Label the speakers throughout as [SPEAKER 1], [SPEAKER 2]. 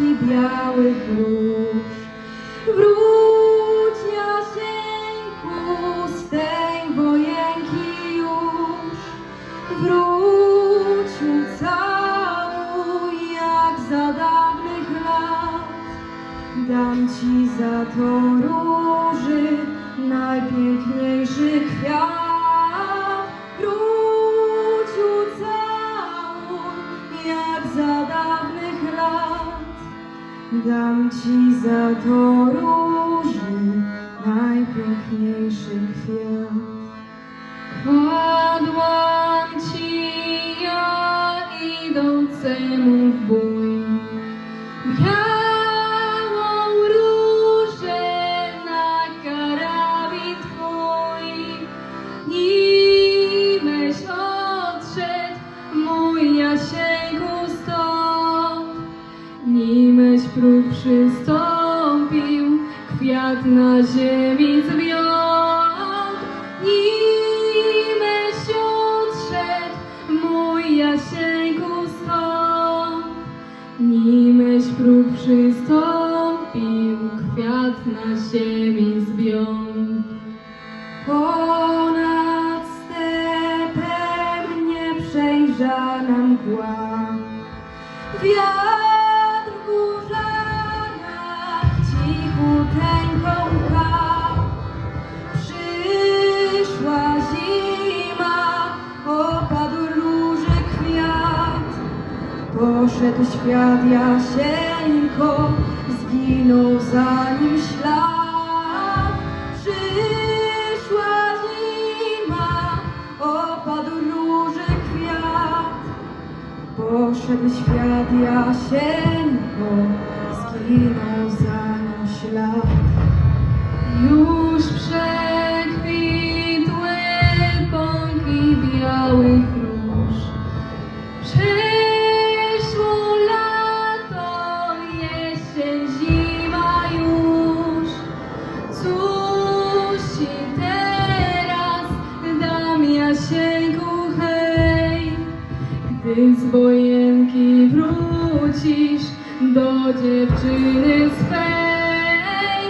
[SPEAKER 1] białych róż. Wróć Jasieńku z tej wojenki już. Wróć ucałuj jak za dawnych lat. Dam ci za to róży najpiękniejszy kwiat. Dam ci za to róży najpiękniejszy kwiat. Kładłam ci ja idącemu w bój przystąpił, kwiat na ziemi zwiął. Nimeś odszedł mój Jasieńku stąd, nimeś próg przystąpił, kwiat na ziemi zwiął. Ponad stepem nieprzejrzana mgła, wiatr poszedł świat Jasieńko, zginął za nim ślad. Przyszła zima, opadł róży kwiat, poszedł świat Jasieńko, zginął za nim ślad. Już przekwitły gdy z wojenki wrócisz do dziewczyny swej.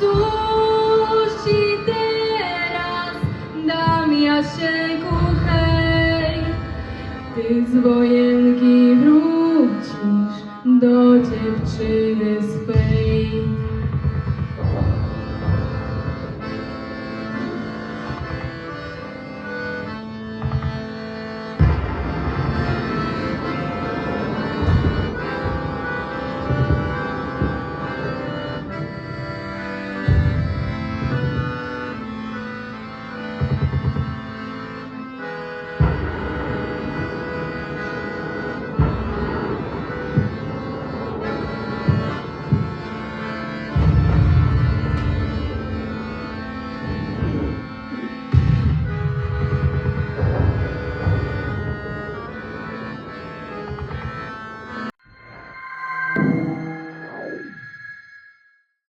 [SPEAKER 1] Cóż ci teraz dam, Jasieńku, hej, gdy z wojenki wrócisz do dziewczyny swej.